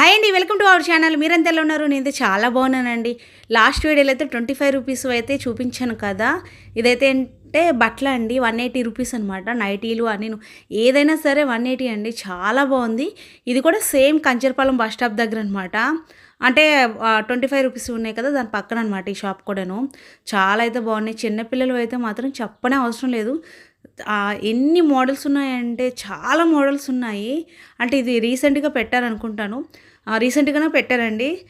Hi అండి welcome to our channel. మీరంతలో ఎలా ఉన్నారు? నేనైతే చాలా బాగున్నానండి. లాస్ట్ వీడియోలో అయితే ట్వంటీ ఫైవ్ రూపీస్ అయితే చూపించాను కదా. ఇదైతే అంటే బట్టల అండి వన్ ఎయిటీ రూపీస్ అనమాట నైటీలు అని ఏదైనా సరే వన్ ఎయిటీ అండి. చాలా బాగుంది. ఇది కూడా సేమ్ కంచర్పాలెం బస్ స్టాప్ దగ్గర అనమాట అంటే ట్వంటీ ఫైవ్ రూపీస్ ఉన్నాయి కదా దాని పక్కన అనమాట ఈ షాప్ కూడాను. చాలా అయితే బాగున్నాయి. చిన్నపిల్లలు అయితే మాత్రం చెప్పనే అవసరం లేదు. ఎన్ని మోడల్స్ ఉన్నాయంటే చాలా మోడల్స్ ఉన్నాయి. అంటే ఇది రీసెంట్గా పెట్టారనుకుంటాను. రీసెంట్గానే పెట్టారండి.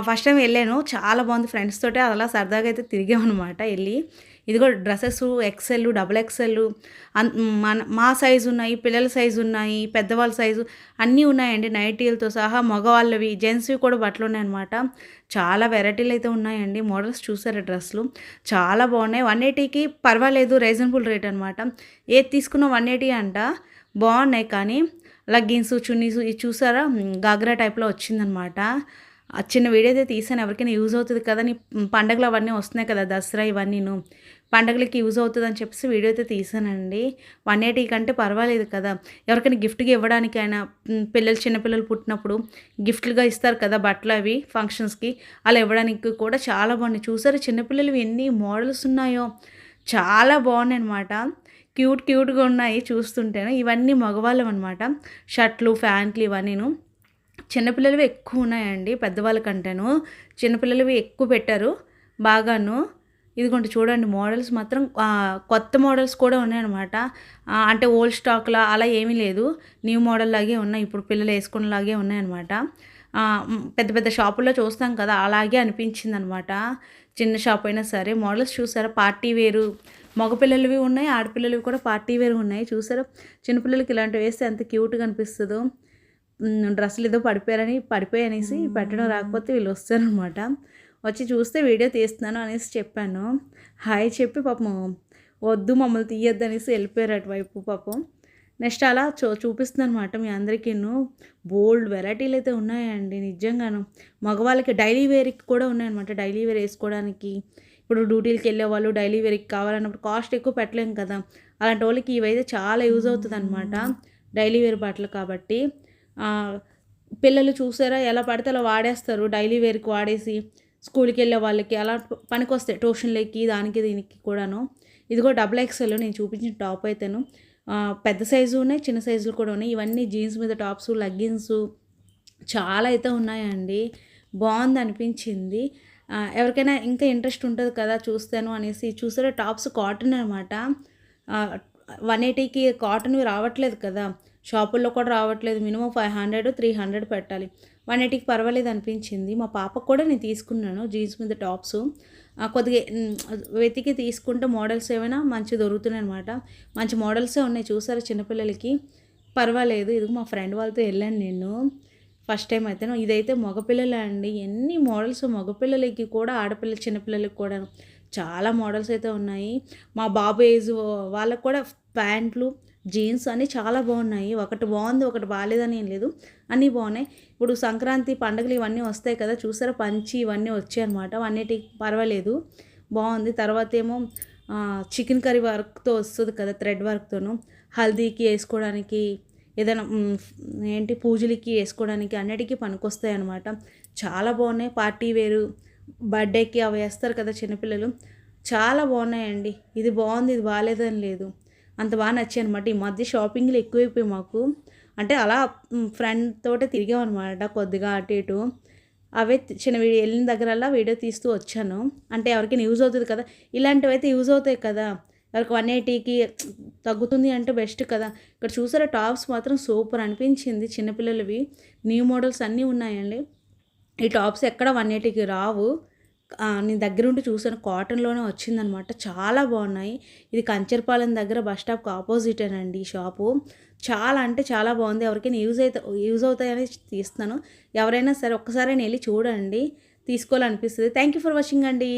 ఫస్ట్ టైం వెళ్ళాను. చాలా బాగుంది ఫ్రెండ్స్ తోటి. అలా సరదాగా అయితే తిరిగామన్నమాట వెళ్ళి. ఇదిగో డ్రెస్సెస్ ఎక్సెల్ డబుల్ ఎక్సెల్ అన్- మన మా సైజు ఉన్నాయి పిల్లల సైజు ఉన్నాయి పెద్దవాళ్ళ సైజు అన్నీ ఉన్నాయండి. నైటీలతో సహా మగవాళ్ళవి జెంట్స్వి కూడా బట్టలు ఉన్నాయన్నమాట చాలా వెరైటీలు అయితే ఉన్నాయండి. మోడల్స్ చూసారు డ్రెస్సులు? చాలా బాగున్నాయి. వన్ ఎయిటీకి పర్వాలేదు రీజనబుల్ రేట్ అనమాట ఏది తీసుకున్న వన్ ఎయిటీ అంట. బాగున్నాయి కానీ లగ్గిన్స్ చున్నీస్ ఇది చూసారా? గాగ్రా టైప్లో వచ్చిందనమాట ఆ చిన్న వీడియో అయితే తీసాను ఎవరికైనా యూజ్ అవుతుంది కదా నీ పండగలు అవన్నీ వస్తున్నాయి కదా దసరా ఇవన్నీను. పండగలకి యూజ్ అవుతుంది అని చెప్పేసి వీడియో అయితే తీసానండి వన్ ఎయిటీ కంటే పర్వాలేదు కదా. ఎవరికైనా గిఫ్ట్గా ఇవ్వడానికైనా పిల్లలు చిన్నపిల్లలు పుట్టినప్పుడు గిఫ్ట్లుగా ఇస్తారు కదా బట్టలు అవి ఫంక్షన్స్కి. అలా ఇవ్వడానికి కూడా చాలా బాగున్నాయి. చూసారు చిన్నపిల్లలు ఎన్ని మోడల్స్ ఉన్నాయో? చాలా బాగున్నాయి అనమాట క్యూట్ క్యూట్గా ఉన్నాయి చూస్తుంటేనే. ఇవన్నీ మగవాళ్ళం అనమాట షర్ట్లు ప్యాంట్లు ఇవన్నీను. చిన్నపిల్లలవి ఎక్కువ ఉన్నాయండి పెద్దవాళ్ళ కంటేను. చిన్నపిల్లలవి ఎక్కువ పెట్టారు బాగాను. ఇదిగోండి చూడండి మోడల్స్ మాత్రం కొత్త మోడల్స్ కూడా ఉన్నాయన్నమాట. అంటే ఓల్డ్ స్టాక్లా అలా ఏమీ లేదు. న్యూ మోడల్ లాగే ఉన్నాయి. ఇప్పుడు పిల్లలు వేసుకునేలాగే ఉన్నాయన్నమాట. పెద్ద పెద్ద షాపుల్లో చూస్తాం కదా అలాగే అనిపించింది అనమాట చిన్న షాప్ అయినా సరే. మోడల్స్ చూసారా? పార్టీ వేరు మగపిల్లలవి ఉన్నాయి ఆడపిల్లలవి కూడా పార్టీ వేరు ఉన్నాయి. చూసారా? చిన్నపిల్లలకి ఇలాంటివి వేస్తే ఎంత క్యూట్గా అనిపిస్తుందో. డ్రెస్సులు ఏదో పడిపోయారని పడిపోయి అనేసి పెట్టడం రాకపోతే వీళ్ళు వస్తారనమాట వచ్చి చూస్తే వీడియో తీస్తున్నాను అనేసి చెప్పాను. హాయ్ చెప్పి పాపం వద్దు మమ్మల్ని తీయొద్దు అనేసి వెళ్ళిపోయారు అటువైపు పాపం. నెక్స్ట్ అలా చూ చూపిస్తుంది అనమాట మీ అందరికీ బోల్డ్ వెరైటీలు అయితే ఉన్నాయండి నిజంగాను. మగవాళ్ళకి డైలీ వేర్కి కూడా ఉన్నాయన్నమాట. డైలీ వేర్ వేసుకోవడానికి ఇప్పుడు డ్యూటీలకి వెళ్ళే వాళ్ళు డైలీ వేర్కి కావాలన్నప్పుడు కాస్ట్ ఎక్కువ పెట్టలేం కదా. అలాంటి వాళ్ళకి ఇవైతే చాలా యూజ్ అవుతుంది అనమాట డైలీ వేర్ బట్టలు కాబట్టి. పిల్లలు చూసారా ఎలా పడితే అలా వాడేస్తారు డైలీ వేర్కి వాడేసి స్కూల్కి వెళ్ళే వాళ్ళకి అలా పనికొస్తాయి ట్యూషన్లకి దానికి దీనికి కూడాను. ఇదిగో డబుల్ ఎక్స్ఎల్ నేను చూపించిన టాప్ అయితేను. పెద్ద సైజు ఉన్నాయి చిన్న సైజులు కూడా ఉన్నాయి. ఇవన్నీ జీన్స్ మీద టాప్స్ లెగ్గిన్స్ చాలా అయితే ఉన్నాయండి. బాగుంది అనిపించింది. ఎవరికైనా ఇంకా ఇంట్రెస్ట్ ఉంటుంది కదా చూస్తాను అనేసి చూసారా టాప్స్ కాటన్ అనమాట వన్ ఎయిటీకి కాటన్వి రావట్లేదు కదా. షాపుల్లో కూడా రావట్లేదు. Minimum five hundred three hundred పెట్టాలి. వన్ ఎయిటీకి పర్వాలేదు అనిపించింది. మా పాపకు కూడా నేను తీసుకున్నాను జీన్స్ మీద టాప్స్. కొద్దిగా వెతికి తీసుకుంటే మోడల్స్ ఏమైనా మంచి దొరుకుతున్నాయి అనమాట మంచి మోడల్సే ఉన్నాయి చూసారా చిన్నపిల్లలకి. పర్వాలేదు. ఇది మా ఫ్రెండ్ వాళ్ళతో వెళ్ళాను నేను. ఫస్ట్ టైం అయితే ఇదైతే మగపిల్లలే అండి. ఎన్ని మోడల్స్ మగపిల్లలకి కూడా ఆడపిల్ల చిన్నపిల్లలకి కూడా చాలా మోడల్స్ అయితే ఉన్నాయి. మా బాబు ఏజ్ వాళ్ళకు కూడా ప్యాంట్లు జీన్స్ అన్నీ చాలా బాగున్నాయి. ఒకటి బాగుంది ఒకటి బాగాలేదని ఏం లేదు. అన్నీ బాగున్నాయి. ఇప్పుడు సంక్రాంతి పండుగలు ఇవన్నీ వస్తాయి కదా చూసారా? పంచి ఇవన్నీ వచ్చాయి అనమాట అన్నిటికి పర్వాలేదు. బాగుంది. తర్వాత ఏమో చికెన్ కర్రీ వర్క్తో వస్తుంది కదా థ్రెడ్ వర్క్తోను. హల్దీకి వేసుకోవడానికి ఏదైనా ఏంటి పూజలకి వేసుకోవడానికి అన్నిటికీ పనికొస్తాయి అనమాట చాలా బాగున్నాయి. పార్టీ వేరు బర్త్డేకి అవి వేస్తారు కదా చిన్నపిల్లలు. చాలా బాగున్నాయండి. ఇది బాగుంది ఇది బాగాలేదని లేదు. అంత బాగా నచ్చాయి అనమాట ఈ మధ్య షాపింగ్లు ఎక్కువైపోయి మాకు. అంటే అలా ఫ్రెండ్ తోటే తిరిగామన్నమాట కొద్దిగా అటు ఇటు. అవే చిన్న వీడియో వెళ్ళిన దగ్గరల్లా వీడియో తీస్తూ వచ్చాను. అంటే ఎవరికైనా యూజ్ అవుతుంది కదా ఇలాంటివి అయితే యూజ్ అవుతాయి కదా. ఎవరికి వన్ ఎయిటీకి తగ్గుతుంది అంటే బెస్ట్ కదా. ఇక్కడ చూసారా టాప్స్ మాత్రం సూపర్ అనిపించింది చిన్నపిల్లలవి. న్యూ మోడల్స్ అన్నీ ఉన్నాయండి. ఈ టాప్స్ ఎక్కడ వన్ ఎయిటీకి రావు నేను దగ్గర ఉండి చూసాను కాటన్లోనే వచ్చిందనమాట. చాలా బాగున్నాయి. ఇది కంచర్పాలెం దగ్గర బస్ స్టాప్కి ఆపోజిటేనండి ఈ షాపు. చాలా అంటే చాలా బాగుంది. ఎవరికైనా యూజ్ అవుతా యూజ్ అవుతాయని తీస్తున్నాను. ఎవరైనా సరే ఒక్కసారి వెళ్ళి చూడండి. తీసుకోవాలనిపిస్తుంది. థ్యాంక్ యూ ఫర్ వాచింగ్ అండి.